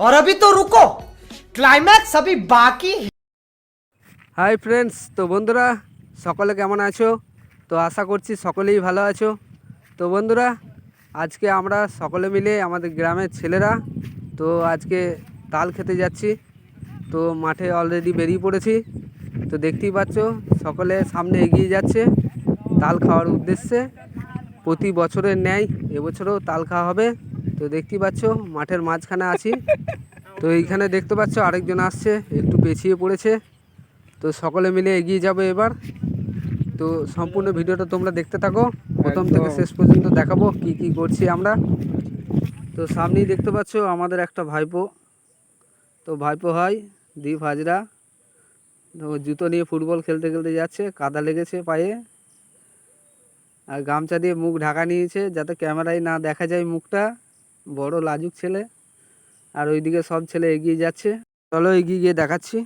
और अभी तो रुको क्लाइमैक्स अभी बाकी है হাই ফ্রেন্ডস তো বন্ধুরা সকলে কেমন আছো তো আশা করছি সকলেই ভালো আছো তো বন্ধুরা আজকে আমরা সকলে মিলে আমাদের গ্রামের ছেলেরা তো আজকে তাল খেতে যাচ্ছি তো মাঠে অলরেডি বেরিয়ে পড়েছি তো দেখতেই পাচ্ছ সকলে সামনে এগিয়ে যাচ্ছে তাল খাওয়ার উদ্দেশ্যে প্রতি বছরের ন্যায় এবছরও তাল খাওয়া হবে তো দেখতেই পাচ্ছ মাঠের মাঝখানে আছি। তো এইখানে দেখতে পাচ্ছ আরেকজন আসছে একটু পেছিয়ে পড়েছে। তো সকলে মিলে এগিয়ে যাবে এবার। তো সম্পূর্ণ ভিডিওটা তোমরা দেখতে থাকো। প্রথম থেকে শেষ পর্যন্ত দেখাবো কি কি করছি আমরা। তো সামনেই দেখতে পাচ্ছ আমাদের একটা ভাইপো। তো ভাইপো হয় দীপ হাজরা। তো জুতো নিয়ে ফুটবল খেলতে খেলতে যাচ্ছে কাদা লেগেছে পায়ে। আর গামছা দিয়ে মুখ ঢাকা নিয়েছে যাতে ক্যামেরায় না দেখা যায় মুখটা। বড় লাজুক ছেলে, আর ওইদিকে সব ছেলে এগিয়ে যাচ্ছে। চলো এগিয়ে গিয়ে দেখাচ্ছি।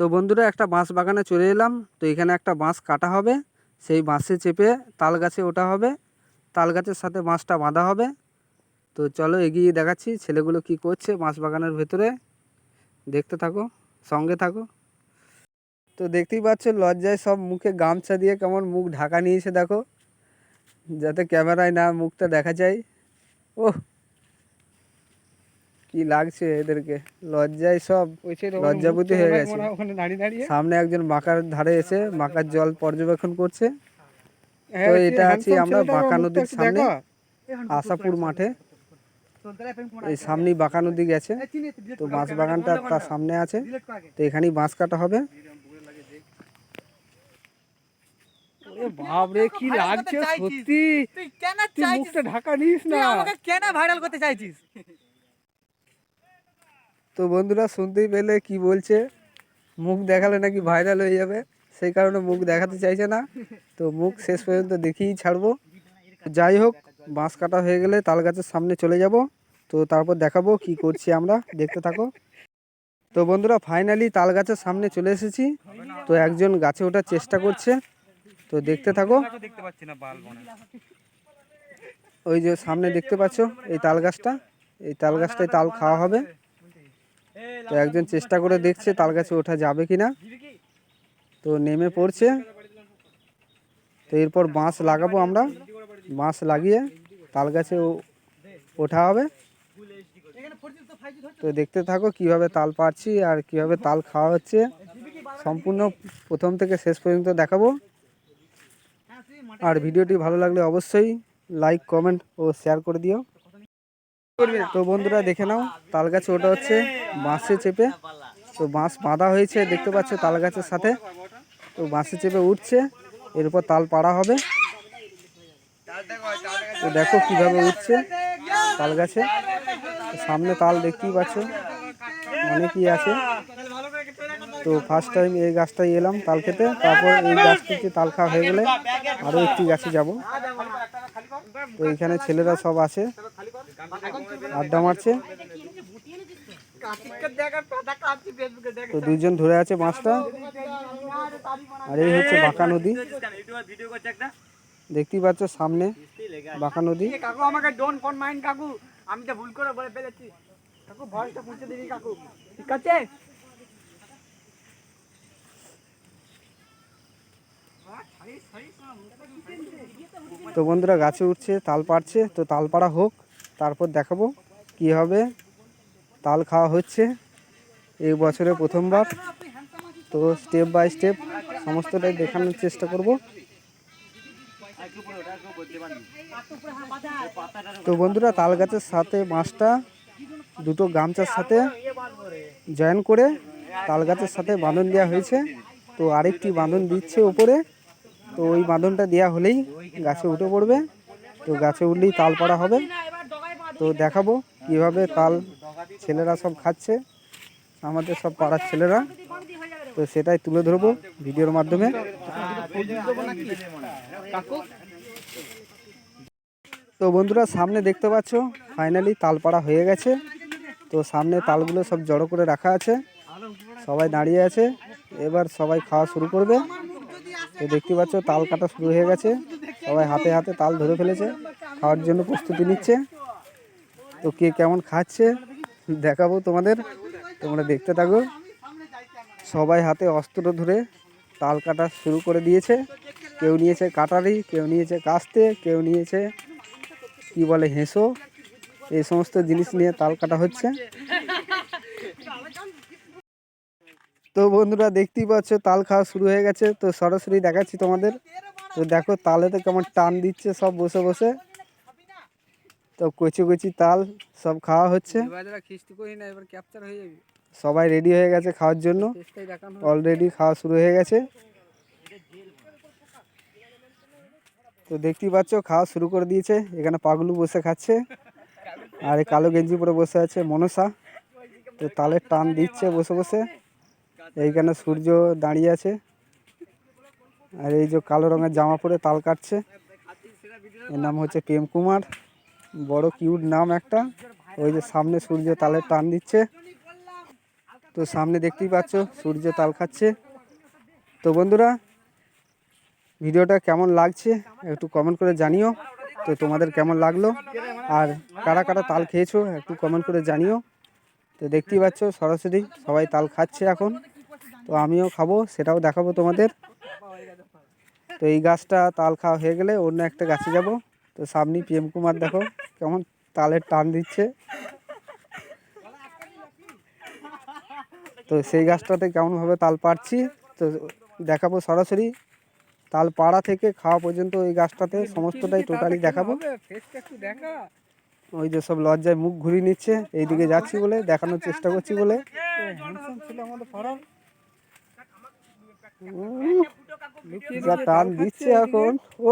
তো বন্ধুরা, একটা বাঁশ বাগানে চলে এলাম। তো এখানে একটা বাঁশ কাটা হবে। সেই বাঁশে চেপে তাল গাছে ওঠা হবে। তাল গাছের সাথে বাঁশটা বাঁধা হবে। তো চলো এগিয়ে দেখাচ্ছি ছেলেগুলো কি করছে বাঁশ বাগানের ভেতরে। দেখতে থাকো, সঙ্গে থাকো। তো দেখতেই পাচ্ছ, লজ্জায় সব মুখে গামছা দিয়ে কেমন মুখ ঢাকা নিয়েছে, দেখো। যাতে ক্যামেরায় না মুখটা দেখা যায়। ওহ! কি লাগছে এদেরকে? লজ্জায় সব লজ্জাবতী হয়ে গেছে। সামনে একজন বাঁকার ধারে এসে বাঁকার জল পর্যবেক্ষণ করছে। তো এটা আছি আমরা বাঁকা নদীর সামনে আশাপুর মাঠে। এই সামনেই বাঁকা নদী গেছে। তো বাঁশ বাগানটা তার সামনে আছে। তো এখানেই বাঁশ কাটা হবে। বাপরে কি লাগছে সত্যি? তুই মুখটা ঢাকা নিস না। কেন ভাইরাল করতে চাইছিস? তো বন্ধুরা শুনতেই পেলে কি বলছে? মুখ দেখালে নাকি ভাইরাল হয়ে যাবে, সেই কারণে মুখ দেখাতে চাইছে না। তো মুখ শেষ পর্যন্ত দেখিয়েই ছাড়বো। যাই হোক, বাঁশ কাটা হয়ে গেলে তাল গাছের সামনে চলে যাব। তো তারপর দেখাবো কি করছি আমরা, দেখতে থাকো। তো বন্ধুরা ফাইনালি তাল গাছের সামনে চলে এসেছি। তো একজন গাছে ওঠার চেষ্টা করছে। তো দেখতে থাকো। ওই যে সামনে দেখতে পাচ্ছ, এই তাল গাছটা। এই তাল গাছটায় তাল খাওয়া হবে। তো একজন চেষ্টা করে দেখছে তাল গাছে ওঠা যাবে কিনা। তো নেমে পড়ছে। তো এরপর বাঁশ লাগাবো আমরা। বাঁশ লাগিয়ে তাল গাছে ওঠা হবে। তো দেখতে থাকো কীভাবে তাল পারছি আর কীভাবে তাল খাওয়া হচ্ছে। সম্পূর্ণ প্রথম থেকে শেষ পর্যন্ত দেখাবো। আর ভিডিওটি ভালো লাগলে অবশ্যই লাইক কমেন্ট ও শেয়ার করে দিও। তো বন্ধুরা দেখে নাও তাল গাছে ওটা হচ্ছে বাঁশে চেপে। তো বাঁশ বাঁধা হয়েছে, দেখতে পাচ্ছ তাল গাছের সাথে। তো বাঁশে চেপে উঠছে, এরপর তাল পাড়া হবে। তো দেখো কীভাবে উঠছে তাল গাছে সামনে তাল দেখতেই পাচ্ছ, অনেকই আছে। তো ফার্স্ট টাইম এই গাছটাই এলাম তাল খেতে, তারপর এই গাছটিতে তাল খাওয়া হয়ে গেলে আরও একটি গাছে যাব। তো এখানে ছেলেরা সব আছে। আড্ডা মারছে। তো দুইজন ধরে আছে মাছটা। আর এই হচ্ছে বাঁকা নদী। দেখতেই পাচ্ছ সামনে বাঁকা নদী। কাকু আমাকে ডোন ফোন মাইন্ড কাকু। আমি তো ভুল করে বলে ফেলেছি। কাকু ভয়েসটা পৌঁছে দিবি কাকু। ঠিক আছে? তো বন্ধুরা গাছে উঠছে তাল পাড়ছে। তো তাল পাড়া হোক। তারপর দেখাবো কি হবে। তাল খাওয়া হচ্ছে এই বছরে প্রথমবার। তো স্টেপ বাই স্টেপ সমস্তটাই দেখানোর চেষ্টা করব। তো বন্ধুরা, তাল গাছের সাথে মাছটা, দুটো গামছার সাথে জয়েন করে তাল গাছের সাথে বাঁধন দেওয়া হয়েছে। তো আরেকটি বাঁধন দিচ্ছে ওপরে তো ওই বাঁধনটা দেওয়া হলেই গাছে উঠে পড়বে। তো গাছে উঠলেই তাল পাড়া হবে। তো দেখাবো কীভাবে তাল ছেলেরা সব খাচ্ছে, আমাদের সব পাড়ার ছেলেরা। তো সেটাই তুলে ধরবো ভিডিওর মাধ্যমে। তো বন্ধুরা, সামনে দেখতে পাচ্ছ ফাইনালি তাল পাড়া হয়ে গেছে। তো সামনে তালগুলো সব জড়ো করে রাখা আছে। সবাই দাঁড়িয়ে আছে। এবার সবাই খাওয়া শুরু করবে। তো দেখতে পাচ্ছ, তাল কাটা শুরু হয়ে গেছে। সবাই হাতে হাতে তাল ধরে ফেলেছে। খাওয়ার জন্য প্রস্তুতি নিচ্ছে। তো কে কেমন খাচ্ছে দেখাবো তোমাদের। তোমরা দেখতে থাকো। সবাই হাতে অস্ত্র ধরে তাল কাটা শুরু করে দিয়েছে। কেউ নিয়েছে কাটারি, কেউ নিয়েছে কাস্তে, কেউ নিয়েছে কি বলে হেঁসো। এই সমস্ত জিনিস নিয়ে তাল কাটা হচ্ছে। তো বন্ধুরা দেখতেই পাচ্ছ, তাল খাওয়া শুরু হয়ে গেছে। তো সরাসরি দেখাচ্ছি তোমাদের। তো দেখো তালেতে কেমন টান দিচ্ছে সব বসে বসে। তো কচি কচি তাল সব খাওয়া হচ্ছে। সবাই রেডি হয়ে গেছে খাওয়ার জন্য। অলরেডি খাওয়া শুরু হয়ে গেছে। তো দেখতেই পাচ্ছ খাওয়া শুরু করে দিয়েছে। এখানে পাগলু বসে খাচ্ছে। আর এই কালো গেঞ্জি পরে বসে আছে মনসা। তো তালের টান দিচ্ছে বসে বসে। এইখানে সূর্য দাঁড়িয়ে আছে। আর এই যে কালো রঙের জামা পরে তাল কাটছে। এর নাম হচ্ছে প্রেম কুমার। বড় কিউট নাম একটা। ওই যে সামনে সূর্য তালের টান দিচ্ছে। তো সামনে দেখতেই পাচ্ছ, সূর্য তাল খাচ্ছে। তো বন্ধুরা, ভিডিওটা কেমন লাগছে একটু কমেন্ট করে জানিও। তো তোমাদের কেমন লাগল? আর কারা কারা তাল খেয়েছো একটু কমেন্ট করে জানিও। তো দেখতেই পাচ্ছ, সরাসরি সবাই তাল খাচ্ছে এখন। তো আমিও খাব, সেটাও দেখাবো তোমাদের। তো এই গাছটা তাল খাওয়া হয়ে গেলে অন্য একটা গাছে যাব। তো সামনেই প্রেম কুমার দেখো কেমন তালের টান দিচ্ছে। তো সেই গাছটাতে কেমনভাবে তাল পাড়ছি, তো দেখাবো সরাসরি। তাল পাড়া থেকে খাওয়া পর্যন্ত ওই গাছটাতে সমস্তটাই টোটালি দেখাবো। ওই যে সব লজ্জায় মুখ ঘুরিয়ে নিচ্ছে, এইদিকে যাচ্ছি বলে, দেখানোর চেষ্টা করছি বলে। যা টান দিচ্ছে এখন ও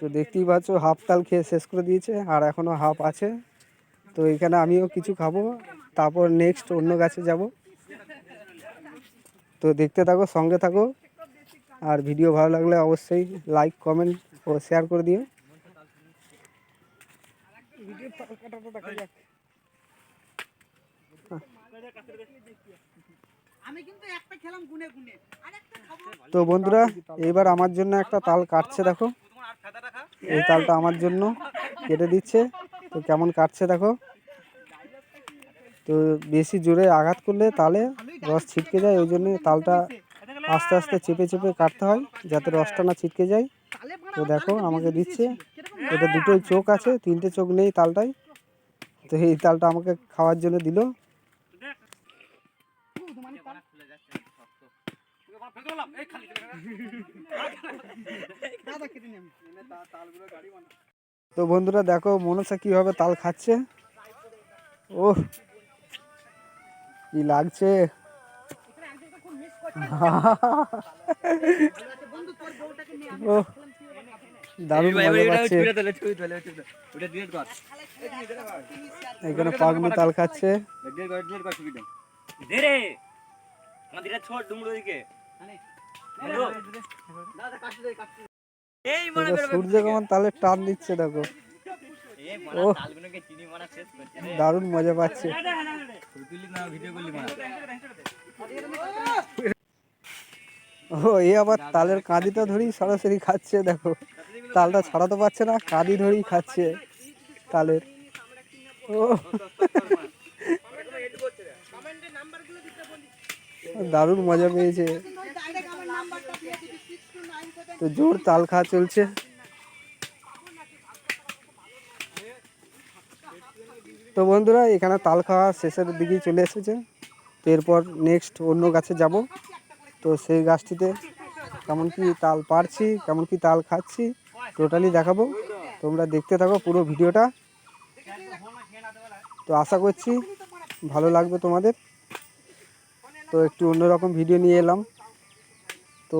তো দেখতেই পাচ্ছ হাফ তাল খেয়ে শেষ করে দিয়েছে, আর এখনও হাফ আছে। তো এখানে আমিও কিছু খাব, তারপর নেক্সট অন্য গাছে যাব। তো দেখতে থাকো, সঙ্গে থাকো। আর ভিডিও ভালো লাগলে অবশ্যই লাইক কমেন্ট ও শেয়ার করে দিও। ভিডিও তাল কাটাটা দেখা যাক আমি কিন্তু একটা খেলাম গুনে গুনে আরেকটা খাব তো বন্ধুরা, এবার আমার জন্য একটা তাল কাটছে, দেখো। এই তালটা আমার জন্য কেটে দিচ্ছে। তো কেমন কাটছে, দেখো। তো বেশি জোরে আঘাত করলে তালে রস ছিটকে যায়, ওই জন্য তালটা আস্তে আস্তে চেপে চেপে কাটতে হয়, যাতে রসটা না ছিটকে যায়। তো দেখো, আমাকে দিচ্ছে। এটা দুটোই চোখ আছে, তিনটে চোখ নেই তালটায়। তো এই তালটা আমাকে খাওয়ার জন্য দিল দাদা কেটে নিয়ে তো বন্ধুরা দেখো মনসা কীভাবে তাল খাচ্ছে। ও কি লাগছে? ও দারুণ মজা পাচ্ছে। এখানে পাগলু তাল খাচ্ছে। ছোট ডুমরো দিকে এই মনে সূর্য কেমন তালের টান দিচ্ছে দেখো। এই ও। মানা তালগুলোকে চিনি মানা শেষ করছে রে। দারুণ মজা পাচ্ছে। ও এ আবার তালের কাঁদিটা ধরেই সরাসরি খাচ্ছে দেখো। তালটা ছাড়াতে পারছে না কাঁদি ধরেই খাচ্ছে তালের। ও। দারুণ মজা পেয়েছে। তো জোর তাল খাওয়া চলছে। তো বন্ধুরা, এখানে তাল খাওয়া শেষের দিকেই চলে এসেছে। তো এরপর নেক্সট অন্য গাছে যাব। তো সেই গাছটিতে কেমন কি তাল পারছি কেমন কি তাল খাচ্ছি টোটালি দেখাবো। তোমরা দেখতে থাকো পুরো ভিডিওটা। তো আশা করছি ভালো লাগবে তোমাদের। তো একটু অন্যরকম ভিডিও নিয়ে এলাম। তো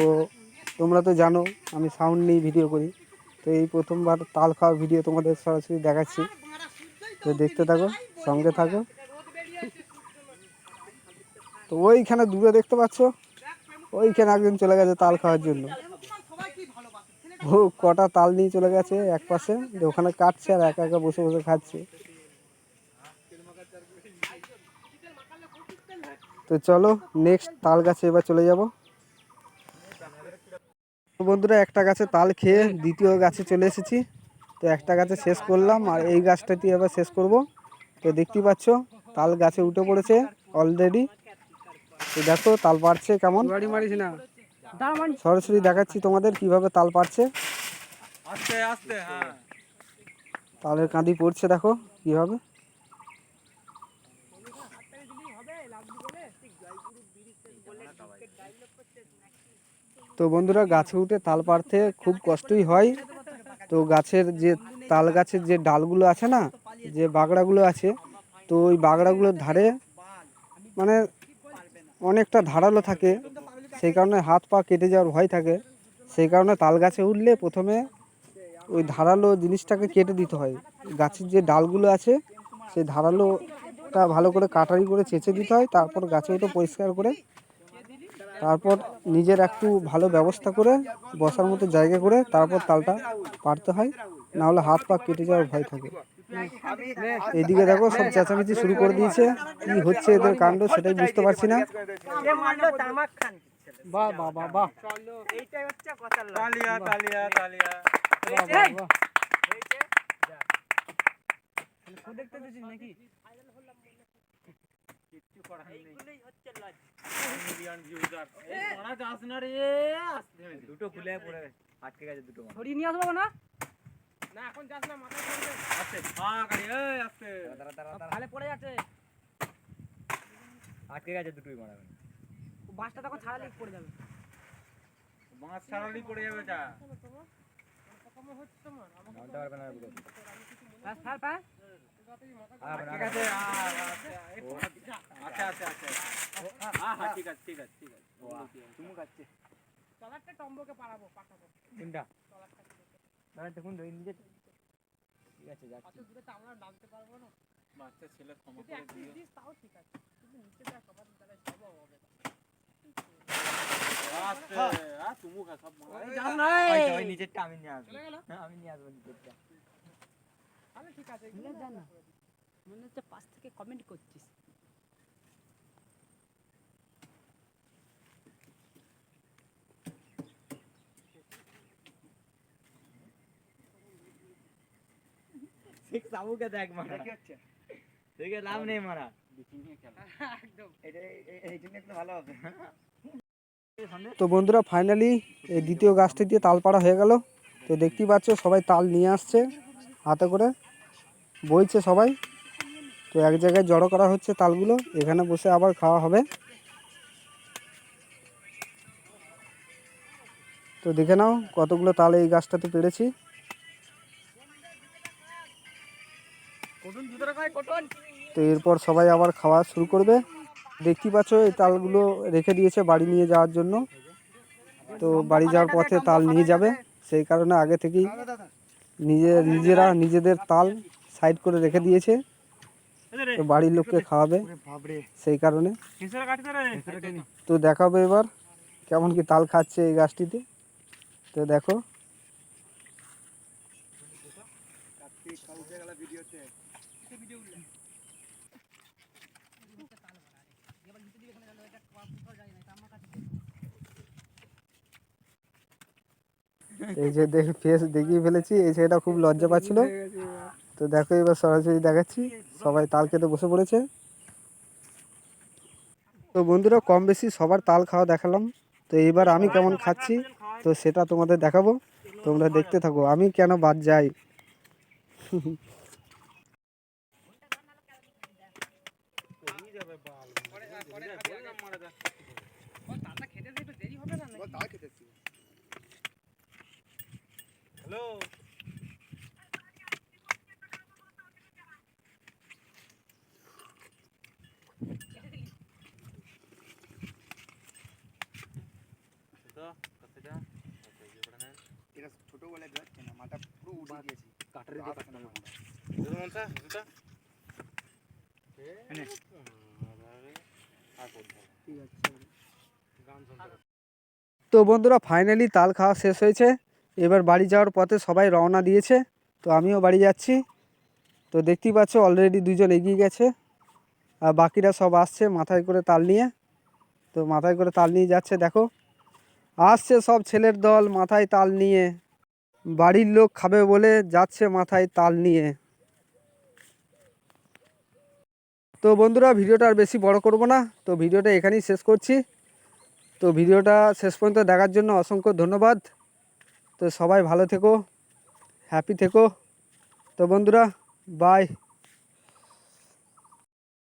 তোমরা তো জানো, আমি সাউন্ড নিয়ে ভিডিও করি। তো এই প্রথমবার তাল খাওয়া ভিডিও তোমাদের সরাসরি দেখাচ্ছি। তো দেখতে থাকো, সঙ্গে থাকো। তো ওইখানে দূরে দেখতে পাচ্ছ, ওইখানে একজন চলে গেছে তাল খাওয়ার জন্য। ও, কটা তাল নিয়ে চলে গেছে এক পাশে ওখানে কাটছে আর একা একা বসে বসে খাচ্ছে। তো চলো নেক্সট তাল গাছে এবার চলে যাব। তো বন্ধুরা একটা গাছে তাল খেয়ে দ্বিতীয় গাছে চলে এসেছি। তো একটা গাছে শেষ করলাম আর এই গাছটাতে এবার শেষ করব। তো দেখতেই পাচ্ছ তাল গাছে উঠে পড়েছে অলরেডি তো দেখো তাল পাড়ছে কেমন? সরাসরি দেখাচ্ছি তোমাদের কীভাবে তাল আস্তে হ্যাঁ। তালের কাঁদি পড়ছে দেখো কীভাবে। তো বন্ধুরা, গাছে উঠে তাল পাড়তে খুব কষ্টই হয়। তো গাছের যে তাল গাছের যে ডালগুলো আছে না, যে বাগড়াগুলো আছে, তো ওই বাগড়াগুলোর ধারে মানে অনেকটা ধারালো থাকে। সেই কারণে হাত পা কেটে যাওয়ার ভয় থাকে। সেই কারণে তাল গাছে উঠলে প্রথমে ওই ধারালো জিনিসটাকে কেটে দিতে হয়। গাছের যে ডালগুলো আছে, সেই ধারালোটা ভালো করে কাটারি করে চেঁচে দিতে হয়। তারপর গাছে উঠে পরিষ্কার করে তারপর নিজের একটু ভালো ব্যবস্থা করে বসার মতো জায়গা করে তারপর তালটা পারতে হয়। না হলে হাত পা কেটে যাওয়ার ভয় থাকে। এদিকে দেখো সব চেঁচামেচি শুরু করে দিয়েছে। কি হচ্ছে এদের কাণ্ড সেটাই বুঝতে পারছি না। বাহ বাহ বাহ বাহ এইটাই হচ্ছে কথার তালিয়া তালিয়া তালিয়া দেখতে দিছিস নাকি? কিচ্ছু করা হয়নি মিলিয়ন ভিউজার এই পড়া যাস না রে দুটো খুলে পড়ে আটকে গেছে দুটো ছড়িয়ে নিয়ে আসব না? না এখন যাস না মাথায় পড়বে আস্তে গাড়ি এই আস্তে তারা তারা তারা খালে পড়ে যাচ্ছে। আটকে গেছে দুটোই মারা বাসটা তখন ছাড়ালে পড়ে যাবে। মাছ ছাড়ালি পড়ে যাবে যা। বাস হ্যাঁ পারাবো বাচ্চা ছেলে ক্ষমা করে দিও তাও ঠিক আছে কিন্তু নিচে দেখ সবার তাহলে সব হবে আস্তে আ তুমু খা সব মারা এই যাস ওই এই। তো, ওই নিচেরটা আমি নিয়ে আসব চলে গেল হ্যাঁ, আমি নিয়ে আসব নিচেরটা তাহলে ঠিক আছে এগুলো যা না মনে হচ্ছে পাশ থেকে কমেন্ট করছিস। ঠিক সাবুকে দেখ মারা। দেখে লাভ নেই মারা। একদম। এটা এই একটু ভালো হবে। তো বন্ধুরা ফাইনালি এই দ্বিতীয় গাছটি দিয়ে তাল পাড়া হয়ে গেল। তো দেখতেই পাচ্ছ সবাই তাল নিয়ে আসছে হাতে করে। বইছে সবাই। তো এক জায়গায় জড়ো করা হচ্ছে তালগুলো, এখানে বসে আবার খাওয়া হবে। তো দেখে নাও কতগুলো তাল এই গাছটাতে পেরেছি। তো এরপর সবাই আবার খাওয়া শুরু করবে। দেখতে পাচ্ছ এই তালগুলো রেখে দিয়েছে বাড়ি নিয়ে যাওয়ার জন্য। তো বাড়ি যাওয়ার পথে তাল নিয়ে যাবে। সেই কারণে আগে থেকেই নিজে, নিজেরা নিজেদের তাল সাইড করে রেখে দিয়েছে। তো বাড়ির লোককে খাওয়াবে সেই কারণে। তো দেখাবো এবার কেমন কি তাল খাচ্ছে এই গাছটিতে। তো দেখো। এই যে দেখ ফেস দেখিয়ে ফেলেছি এই ছেলেটা খুব লজ্জা পাচ্ছিল। তো দেখো এবার সরাসরি দেখাচ্ছি। সবাই তাল খেতে বসে পড়েছে। তো বন্ধুরা কম বেশি সবার তাল খাওয়া দেখালাম। তো এবার আমি কেমন খাচ্ছি তো সেটা তোমাদের দেখাবো। তোমরা দেখতে থাকো আমি কেন বাদ যাই? খেতে দিতে দেরি হবে না নাকি? হ্যালো এটা ছোট বলে না মাথা পুরো কাটারি দিয়ে তো বন্ধুরা ফাইনালি তাল খাওয়া শেষ হয়েছে। এবার বাড়ি যাওয়ার পথে সবাই রওনা দিয়েছে। তো আমিও বাড়ি যাচ্ছি। তো দেখতেই পাচ্ছ অলরেডি দুজন এগিয়ে গেছে। আর বাকিরা সব আসছে মাথায় করে তাল নিয়ে। তো মাথায় করে তাল নিয়ে যাচ্ছে দেখো। আসছে সব ছেলের দল মাথায় তাল নিয়ে। বাড়ির লোক খাবে বলে যাচ্ছে মাথায় তাল নিয়ে। তো বন্ধুরা, ভিডিওটা আর বেশি বড় করব না। তো ভিডিওটা এখানেই শেষ করছি। তো ভিডিওটা শেষ পর্যন্ত দেখার জন্য অসংখ্য ধন্যবাদ। তো সবাই ভালো থেকো, হ্যাপি থেকো। তো বন্ধুরা, বাই।